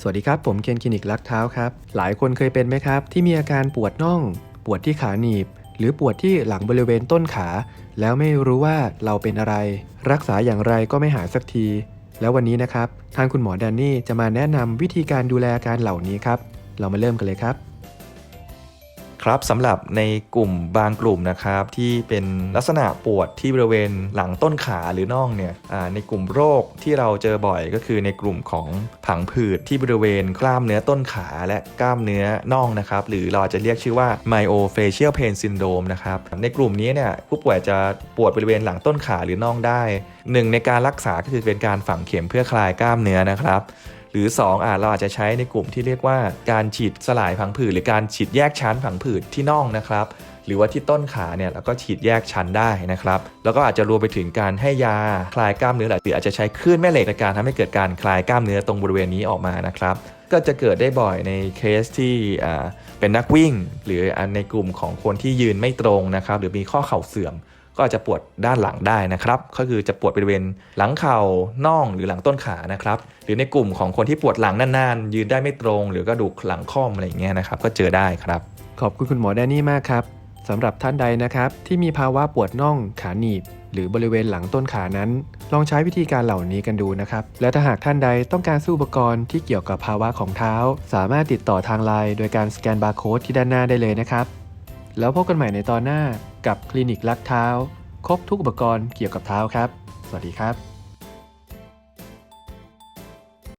สวัสดีครับ ผมเคนคลินิกลักเท้าครับ หลายคนเคยเป็นไหมครับ ที่มีอาการปวดน่อง ปวดที่ขาหนีบ หรือปวดที่หลังบริเวณต้นขา แล้วไม่รู้ว่าเราเป็นอะไร รักษาอย่างไรก็ไม่หายสักที แล้ววันนี้นะครับ ทางคุณหมอแดนนี่จะมาแนะนำวิธีการดูแลอาการเหล่านี้ครับ เรามาเริ่มกันเลยครับ ครับสำหรับในกลุ่มบางกลุ่มนะครับที่เป็นลักษณะปวดที่บริเวณหลังต้นขาหรือน่องเนี่ยในกลุ่มโรคที่เราเจอบ่อยก็คือในกลุ่มของผังผืดที่บริเวณกล้ามเนื้อต้นขาและกล้ามเนื้อน่องนะครับหรือเราจจะเรียกชื่อว่า myofascial pain syndrome นะครับในกลุ่มนี้เนี่ยผู้ป่วยจะปวดบริเวณหลังต้นขาหรือน่องได้หนึ่งในการรักษาก็คือเป็นการฝังเข็มเพื่อคลายกล้ามเนื้อนะครับ หรือ 2อาเราอาจจะใช้ในกลุ่มที่เรียกว่าการฉีดสลายผังผืดหรือการฉีดแยกชั้นผังผืดที่น่องนะครับหรือว่าที่ต้นขาเนี่ยเราก็ฉีดแยกชั้นได้นะครับ แล้วก็อาจจะรวมไปถึงการให้ยาคลายกล้ามเนื้อหรืออาจจะใช้คลื่นแม่เหล็กในการทำให้เกิดการคลายกล้ามเนื้อตรงบริเวณนี้ออกมานะครับ ก็จะเกิดได้บ่อยในเคสที่เป็นนักวิ่ง หรือในกลุ่มของคนที่ยืนไม่ตรงนะครับ หรือมีข้อเข่าเสื่อม ก็อาจจะปวดด้านหลังได้นะครับ ก็คือจะปวดบริเวณหลังเข่าน่องหรือหลังต้นขานะครับ หรือในกลุ่มของคนที่ปวดหลังนานๆ ยืนได้ไม่ตรง หรือกระดูกหลังค่อมอะไรอย่างเงี้ยนะครับ ก็เจอได้ครับ ขอบคุณคุณหมอแดนนี่มากครับสำหรับท่านใดนะครับ ที่มีภาวะปวดน่องขาหนีบ หรือบริเวณหลังต้นขานั้น ลองใช้วิธีการเหล่านี้กันดูนะครับ และถ้าหากท่านใดต้องการซื้ออุปกรณ์ที่เกี่ยวกับภาวะของเท้า สามารถติดต่อทางไลน์โดยการสแกนบาร์โค้ดที่ด้านหน้าได้เลยนะครับ แล้วพบกันใหม่ในตอนหน้า กับคลินิกลักเท้า ครบทุกอุปกรณ์เกี่ยวกับเท้าครับ สวัสดีครับ